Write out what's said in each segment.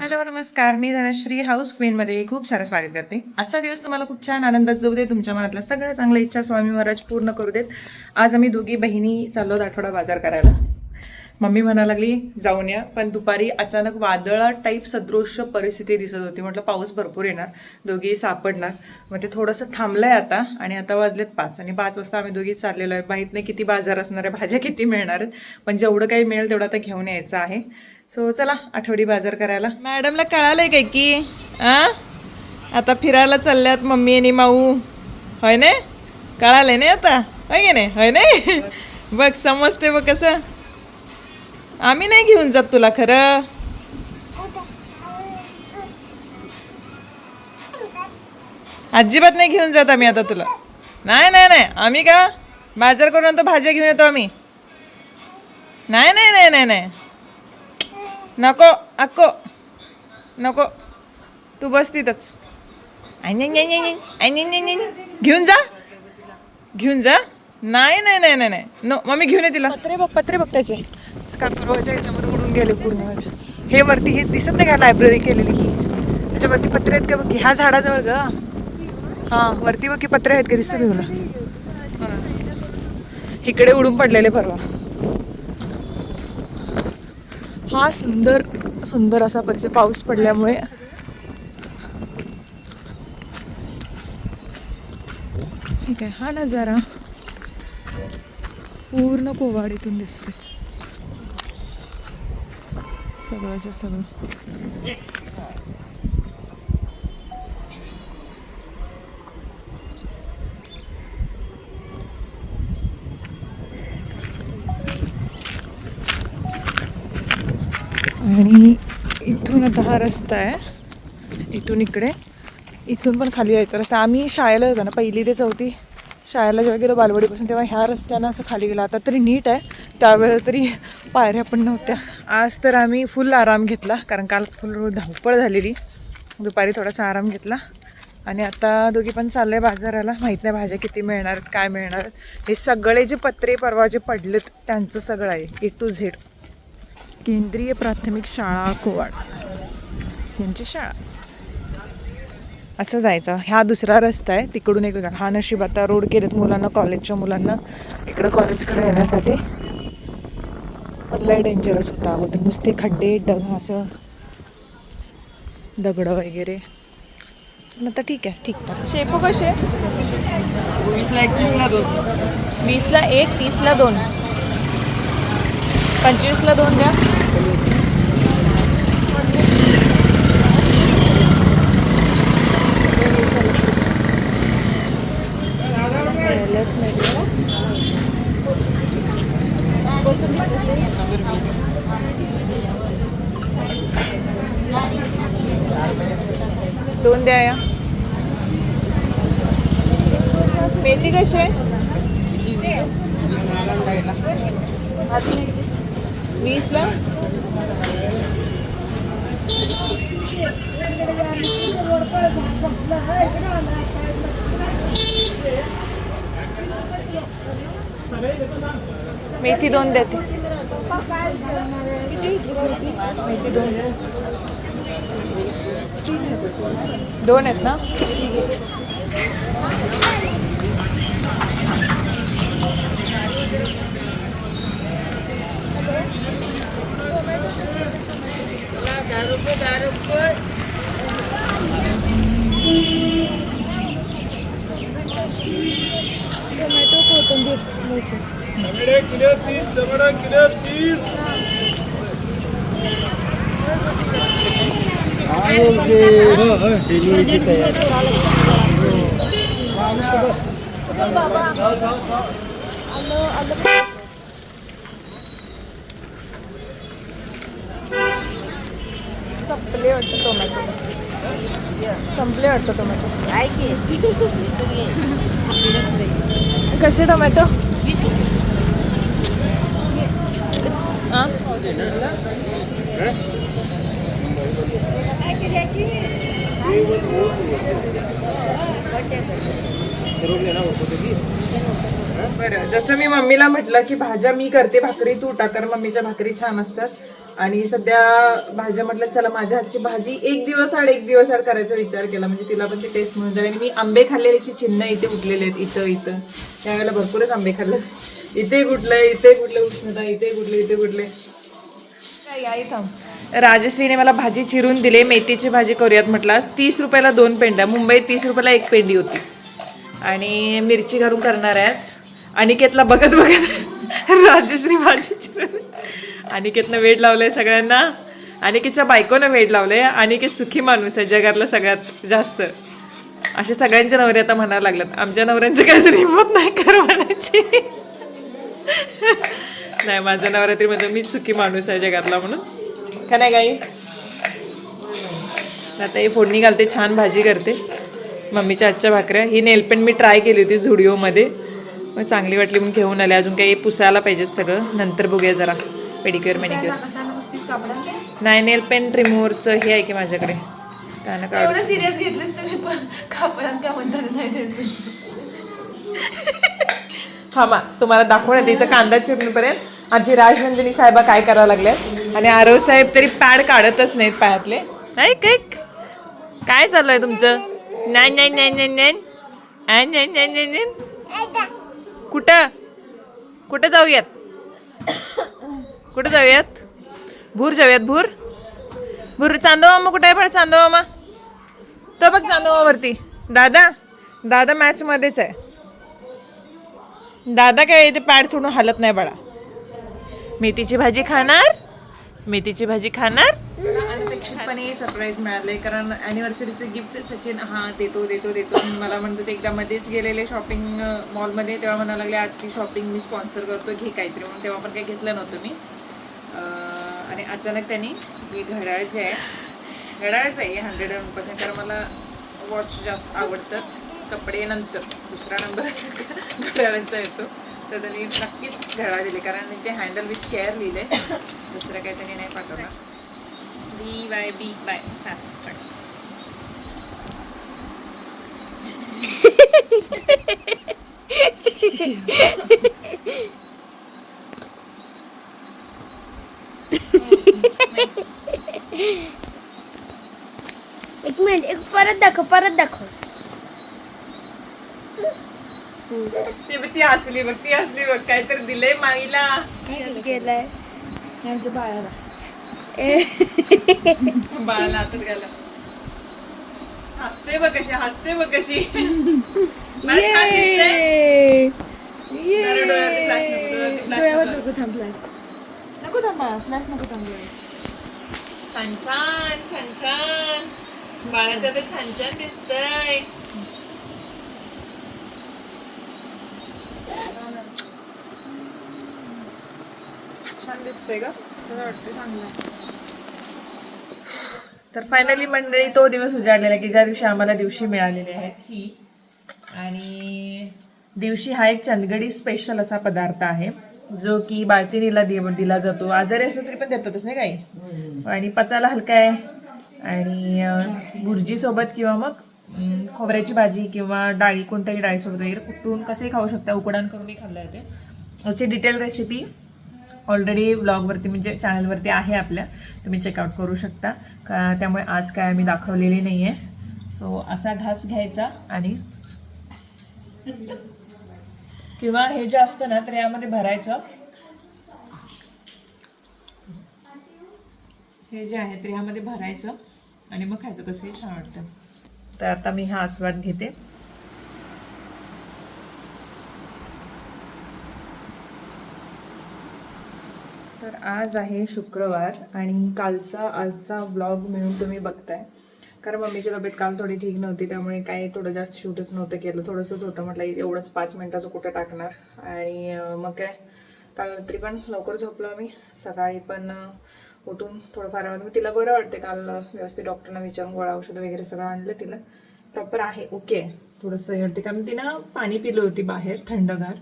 Hello नमस्कार. मी Dhanashree house क्वीनमध्ये खूप सारं स्वागत करते. आजचा दिवस तुम्हाला खूप छान आनंदात जाऊ दे. तुमच्या मनातल्या सगळ्या चांगल्या इच्छा स्वामी महाराज पूर्ण करू देत. आज आम्ही दोघी बहिणी चाललो आठवडा बाजार करायला. मम्मी म्हणा लागली जाऊन या. पण दुपारी अचानक वादळा टाईप सदृश्य परिस्थिती दिसत होती. म्हटलं पाऊस भरपूर येणार. दोघी सापडणार. मग ते थोडंसं थांबलंय आता आणि आता वाजलेत पाच आणि पाच वाजता आम्ही दोघी चाललेलो आहे. माहीत नाही किती बाजार असणार आहे भाज्या किती मिळणार आहेत पण जेवढं काही मिळेल तेवढं आता घेऊन यायचं आहे. सो चला आठवडी बाजार करायला. मॅडमला कळालंय काय की आ? आता फिरायला चालल्यात मम्मी आणि माऊ. होय ने कळालंय नाही आता? होय की नाही? होय नाही? बघ समजते बघ कसं. आम्ही नाही घेऊन जात तुला खरं. अजिबात नाही घेऊन जात आम्ही आता तुला. नाही नाही नाही. आम्ही का? बाजार करून आणतो भाज्या घेऊन येतो आम्ही. नाही नाही नाही नाही नाही. नको अक्को. नको. तू बस तिथंच. घेऊन जा. घेऊन जा. नाही नाही नाही नाही नाही. नो मम्मी घेऊन ये तिला. पत्रे बघ पत्रे बघ त्याचे. स्कार्परोच्या ह्याच्यामध्ये उडून गेले पूर्ण. हे वरती हे दिसत नाही का लायब्ररी केलेली ही? त्याच्यावरती पत्रे आहेत का बघ की? ह्या झाडाजवळ ग. हां वरती बघ की पत्रे आहेत का? दिसत तुला. इकडे उडून पडलेले परवा. हा सुंदर सुंदर असा परिसर. पाऊस पडल्यामुळे. ठीक आहे हा नजारा पूर्ण कोवाडीतून दिसते सगळंच्या सगळं. आणि इथून आता हा रस्ता आहे. इथून इकडे. इथून पण खाली यायचा रस्ता. आम्ही शाळेला जातो ना पहिली ते चौथी. शाळेला जेव्हा गेलो बालवाडीपासून तेव्हा ह्या रस्त्यानं असं खाली गेलं. आता तरी नीट आहे. त्यावेळेला तरी पायऱ्या पण नव्हत्या. आज तर आम्ही फुल आराम घेतला कारण काल फुल धावपळ झालेली. दुपारी थोडासा आराम घेतला. आणि आता दोघी पण चालले बाजाराला. माहीत नाही भाज्या किती मिळणार आहेत, काय मिळणार. हे सगळे जे पत्रे परवा जे पडलेत त्यांचं सगळं आहे ए टू झेड केंद्रीय प्राथमिक शाळा कोवाड. यांची शाळा. असं जायचं. हा दुसरा रस्ता आहे. तिकडून एक हा नशीब आता रोड केलेत मुलांना कॉलेजच्या मुलांना. इकडं कॉलेजकडे येण्यासाठी. लय डेंजरस होता अगोदर नुसते खड्डे डग असं दगडं वगैरे. आता ठीक आहे ठीक शेपू कसे? वीसला एक तीसला दोन. वीसला एक तीसला दोन. पंचवीसला दोन द्या. दोन द्या या. मेथी कशी आहे? वीसला? मेथी दोन देते. मेथी दोन आहेत ना? दहा रुपये टमाटे किलो तीस टमाटा किलो तीस. संपले वाटतं टोमॅटो संपले वाटतं टोमॅटो कसे टोमॅटो? बरं जसं मी मम्मीला म्हटलं की भाज्या मी करते भाकरी तू टाकर मम्मीच्या भाकरी छान असतात. आणि सध्या भाज्या म्हटलं चला माझ्या हातची भाजी एक दिवस आड एक दिवस आड करायचा विचार केला. म्हणजे तिला पण ती टेस्ट म्हणून जाईल आणि मी आंबे खाल्लेल्याची चिन्ह इथे उठलेले आहेत. इथं इथं. त्यावेळेला भरपूरच आंबे खाल्ले. इथे कुठले इथे कुठले उष्णता इथे कुठले इथे कुठले. काय आई थांब. राजश्रीने मला भाजी चिरून दिली. मेथीची भाजी करूयात म्हटलं तीस रुपयाला दोन पेंड्या. मुंबईत तीस रुपयाला एक पेंडी होती. आणि मिरची घालून करणार आहे आज अनिकेतला बघत बघत राजश्री भाजी चिरून अनिकेतनं वेड लावलंय सगळ्यांना. अनिकेतच्या बायकोनं वेड लावलंय. अनिकेत सुखी माणूस आहे जगातला सगळ्यात जास्त. असे सगळ्यांचे नवरे आता म्हणायला लागल्यात आमच्या नवऱ्यांचं काय हिंमत नाही कर म्हणायची. नाही माझं नवरात्री म्हणजे मी सुखी माणूस आहे जगातला म्हणून. का नाही काही आता ही फोडणी घालते छान भाजी करते. मम्मीच्या आजच्या भाकऱ्या. ही नेलपेंट मी ट्राय केली होती झुडिओमध्ये. मग चांगली वाटली म्हणून घेऊन आले. अजून काही पुसायला पाहिजेत सगळं. नंतर बघूया जरा. Pedicure manicure. नाही नेल पेंट रिमूव्हरचं हे आहे की माझ्याकडे. काय ना काय सिरियस घेतलीस तुम्ही पण. कापडात का म्हणतात नाही हा मा तुम्हाला दाखवण्यात तिचा कांदा चिरणीपर्यंत. आमची राजनंदिनी साहेबा काय करायला लागल्यात? आणि आरव साहेब तरी पॅड काढतच नाहीत पायातले. नाही काय काय चालू आहे तुमचं? नाही नाही नाही नाही नाही. नाही नाही नाही नाही नाही. कुठं? कुठं जाऊयात? कुठं जाऊयात? भूर जाऊयात भूर? भूर चांदो मामा कुठे आहे पण चांदो तो बघ चांदो दादा दादा मॅचमध्येच आहे. दादा काय इथे पॅड सोडून हालत नाही बाळा. मेथीची भाजी खाणार? मेथीची भाजी खाणार? अनपेक्षितपणे सरप्राईज मिळाले कारण अॅनिव्हर्सरीचं गिफ्ट सचिन हा देतो देतो देतो. मला म्हणतो ते एकदा मध्येच गेलेले शॉपिंग मॉलमध्ये तेव्हा म्हणायला लागले आजची शॉपिंग मी स्पॉन्सर करतो घे काहीतरी म्हणून. तेव्हा पण काही घेतलं नव्हतं मी. आणि अचानक त्यांनी ही घड्याळ जे आहे घड्याळच आहे हंड्रेड वन पर्सेंट कारण मला वॉच जास्त आवडतात कपडे नंतर दुसरा नंबर घड्याळांचा येतो. तर त्यांनी नक्कीच घड्याळ दिले कारण ते हँडल विथ केअर लिहिले दुसरं काही त्यांनी नाही पाठवलं. B by B by fast एक मिनिट एक परत दाखव परत दाखव. ती ती हसली बघ ती हसली बघ काहीतरी दिलंय माईला. गेलाय. बाळाला. बाळाला हातात घाला. हसते बघ कशी हसते बघ कशी. मला छान दिसतंय. जरा डोळ्यावरती flash नको, डोळ्यावरती flash नको. नको. थांबलाय नको थांबा फ्लॅश नको थांबलाय छान छान छान छान. बाळाचं तर छान छान दिसतंय. छान दिसतंय का वाटतं चांगलं तर फायनली मंडळी तो दिवस उजाडलेला की ज्या दिवशी आम्हाला दिवशी मिळालेली आहेत ही. आणि दिवशी हा एक चंदगडी स्पेशल असा पदार्थ आहे जो की बाळतिणीला दिला जातो. आजारी असलं तरी पण देतातच नाही काही? आणि पचायला हलका आहे. आणि भुर्जीसोबत किंवा मग खोबऱ्याची भाजी किंवा डाळी कोणत्याही डाळीसोबत वगैरे कुठून कसंही खाऊ शकता उकडान करूनही खाल्लं येते याची डिटेल रेसिपी ऑलरेडी ब्लॉगवरती म्हणजे चॅनलवरती आहे आपल्या. तुम्ही चेकआउट करू शकता. का त्यामुळे आज काय आम्ही दाखवलेली नाही आहे सो असा घास घ्यायचा आणि किंवा हे जे असतं ना तर यामध्ये भरायचं. हे जे आहे तर ह्यामध्ये भरायचं आणि मग खायचं. तसंही छान वाटतं. तर आता मी हा आस्वाद घेते. तर आज आहे शुक्रवार आणि कालचा आजचा ब्लॉग मिळून तुम्ही बघताय. कारण मम्मीची तब्येत काल थोडी ठीक नव्हती त्यामुळे काही थोडं जास्त शूटच नव्हतं केलं. थोडंसंच होतं म्हटलं एवढंच पाच मिनटाचं कुठं टाकणार? आणि मग काय? काल रात्री पण लवकर झोपलो आम्ही. सकाळी पण उठून थोडंफार मग तिला बरं वाटते काल व्यवस्थित डॉक्टरना विचारून गोळा औषधं वगैरे सगळं आणलं तिला. प्रॉपर आहे ओके. थोडंसं हे वाटते कारण तिनं पाणी पिलं होती बाहेर थंडगार.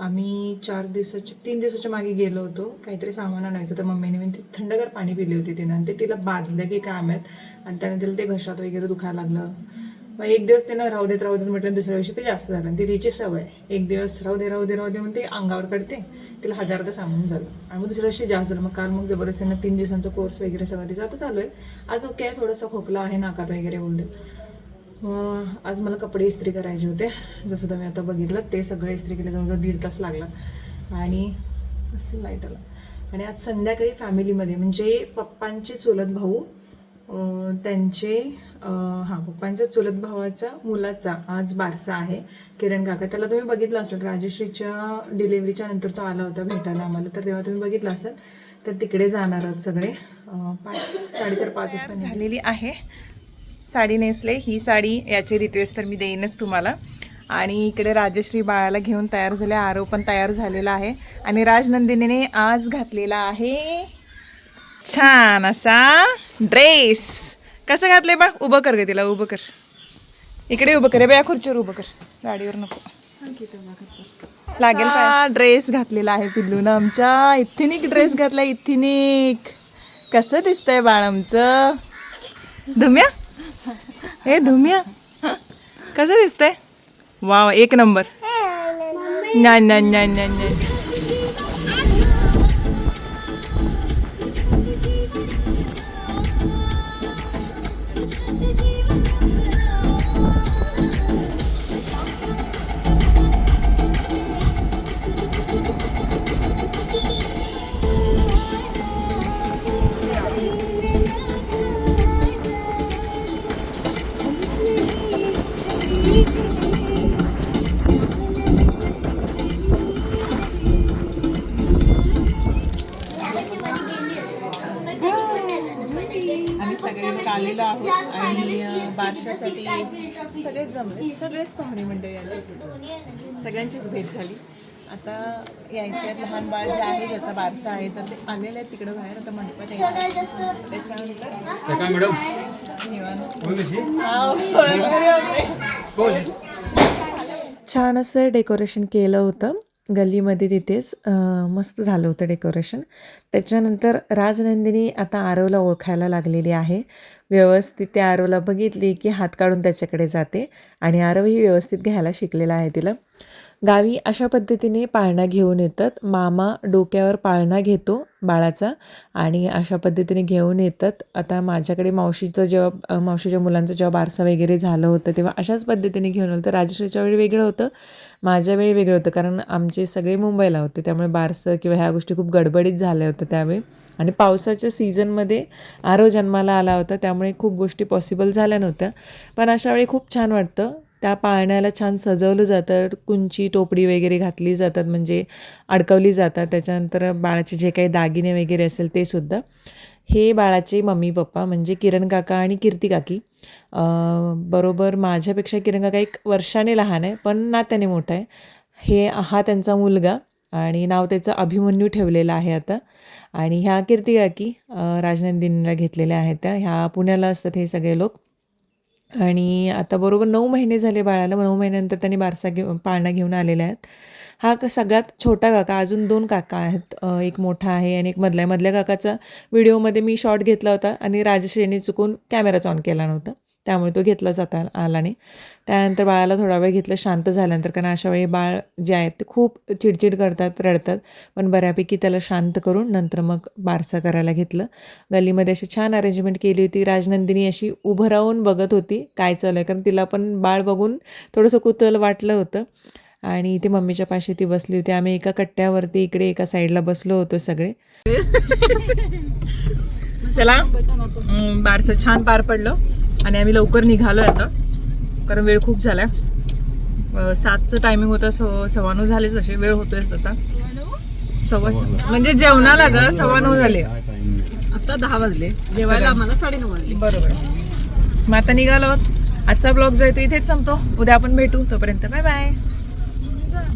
आम्ही चार दिवसाच्या तीन दिवसाच्या मागे गेलो होतो. काहीतरी सामान आणायचं तर मम्मीने. म्हणजे मी ते थंडगार पाणी पिली होती तिनं. आणि ते तिला बाधलं की काय आहेत आणि त्याने तिला ते घशात वगैरे दुखायला लागलं. मग एक दिवस त्यांना राहू देत राहू देत म्हटलं दुसऱ्या दिवशी ते जास्त झालं. आणि ती तिची सवय. एक दिवस राहू दे राहू दे राहू दे म्हणून ते अंगावर काढते तिला हजारदा सांगून झालं आणि मग दुसऱ्या दिवशी जास्त झालं. मग काल मग जबरदस्तीनं तीन दिवसांचा कोर्स वगैरे सगळं तिचा आता चालू आहे. आज ओके आहे थोडंसं खोकला आहे नाकात वगैरे बोलले मग आज मला कपडे इस्त्री करायचे होते. जसं तुम्ही आता बघितलं ते सगळे इस्त्री केले. जवळजवळ दीड तास लागला. आणि कसं लाइट आला. आणि आज संध्याकाळी फॅमिलीमध्ये म्हणजे पप्पांचे चुलत भाऊ त्यांचे हां पप्पांच्या चुलत भावाचा मुलाचा आज बारसा आहे. किरण काका त्याला तुम्ही बघितलं असेल राजश्रीच्या डिलिव्हरीच्या नंतर तो आला होता भेटायला आम्हाला. तर तेव्हा तुम्ही बघितलं असेल तर तिकडे जाणार आहोत सगळे. पाच साडेचार पाच वाजता झालेली आहे. साडी नेसले. ही साडी याची रिक्वेस्ट तर मी देईनच तुम्हाला. आणि इकडे राजश्री बाळाला घेऊन तयार झाले. आरव पण तयार झालेला आहे. आणि राजनंदिनीने आज घातलेला आहे छान असा ड्रेस कसं घातलंय बा उभं कर ग तिला उभं कर. इकडे उभं कर. बया खुर्चीवर उभं कर. गाडीवर नको. लागेल ड्रेस घातलेला आहे पिल्लून आमच्या. इथिनिक ड्रेस घातला इथिनिक कसं दिसतंय बाळ आमचं? धुम्या? हे धुम्या? कसं दिसतंय? वा एक नंबर. नाही नाही नाही नाही बारशासाठी सगळेच जमले. सगळेच पाहुणे मंडळी आले सगळ्यांचीच भेट झाली. आता यायचे आहेत लहान बाळ जे आहे ज्याचा बारसा आहे तर ते आलेले आहेत तिकडे बाहेर. आता मंडपात यायचं त्याच्यानंतर? छान असं डेकोरेशन केलं होतं. गल्लीमध्ये तिथेच मस्त झालं होतं डेकोरेशन. त्याच्यानंतर राजनंदिनी आता आरवला ओळखायला लागलेली आहे. व्यवस्थित त्या आरवला बघितली की हात काढून त्याच्याकडे जाते आणि आरवही व्यवस्थित घ्यायला शिकलेला आहे तिला. गावी अशा पद्धतीने पाळणा घेऊन येतात. मामा डोक्यावर पाळणा घेतो बाळाचा आणि अशा पद्धतीने घेऊन येतात. आता माझ्याकडे मावशीचं जेव्हा मावशीच्या मुलांचं जेव्हा बारसा वगैरे झालं होतं तेव्हा अशाच पद्धतीने घेऊन आलं तर राजश्रीच्या वेळी वेगळं होतं. माझ्या वेळी वेगळं होतं कारण आमचे सगळे मुंबईला होते. त्यामुळे बारसं किंवा ह्या गोष्टी खूप गडबडीत झाल्या होत्या त्यावेळी. आणि पावसाच्या सीझनमध्ये आरो जन्माला आला होता. त्यामुळे खूप गोष्टी पॉसिबल झाल्या नव्हत्या. पण अशा वेळी खूप छान वाटतं. त्या पाळण्याला छान सजवलं जातं. कुंची टोपडी वगैरे घातली जातात म्हणजे अडकवली जातात. त्याच्यानंतर बाळाचे जे काही दागिने वगैरे असेल ते सुद्धा. हे बाळाचे मम्मी पप्पा म्हणजे किरण काका आणि कीर्ती काकी. बरोबर माझ्यापेक्षा किरण काका एक वर्षाने लहान आहे पण नात्याने मोठा आहे. हे हा त्यांचा मुलगा आणि नाव त्याचं अभिमन्यू ठेवलेलं आहे आता. आणि ह्या कीर्ती काकी राजनंदिनीला घेतलेल्या आहेत त्या. ह्या पुण्याला असतात हे सगळे लोक. आणि आता बरोबर नऊ महिने झाले बाळाला नऊ महिन्यानंतर त्यांनी बारसा घेऊ पाळणा घेऊन आलेला आहेत. हा का सगळ्यात छोटा काका अजून दोन काका आहेत एक मोठा आहे आणि एक मधला आहे मधल्या काकाचा व्हिडिओमध्ये मी शॉट घेतला होता आणि राजश्रीने चुकून कॅमेराच ऑन केला नव्हता. त्यामुळे तो घेतला जाता आला नाही. त्यानंतर बाळाला थोडा वेळ घेतलं शांत झाल्यानंतर कारण अशा वेळी बाळ जे आहेत ते खूप चिडचिड करतात रडतात. पण बऱ्यापैकी त्याला शांत करून नंतर मग बारसा करायला घेतलं. गल्लीमध्ये अशी छान अरेंजमेंट केली होती. राजनंदिनी अशी उभं राहून बघत होती काय चालू आहे कारण तिला पण बाळ बघून थोडंसं कुतूहल वाटलं होतं. आणि इथे मम्मीच्या पाशी ती बसली होती. आम्ही एका कट्ट्यावरती इकडे एका साईडला बसलो होतो सगळे. चला. बारसं छान पार पडलं. आणि आम्ही लवकर निघालो आता. कारण वेळ खूप झाला सातचं टायमिंग होतं सव सव्वा नऊ झालेच असे वेळ होतोयच तसा. सव्वा म्हणजे जेवणाला ग सव्वा नऊ झाले. आता दहा वाजले. जेवायला आम्हाला साडेनऊ वाजले. बरोबर. मग आता निघालो. आजचा ब्लॉग जो आहे तो इथेच संपतो. उद्या आपण भेटू तोपर्यंत. Bye bye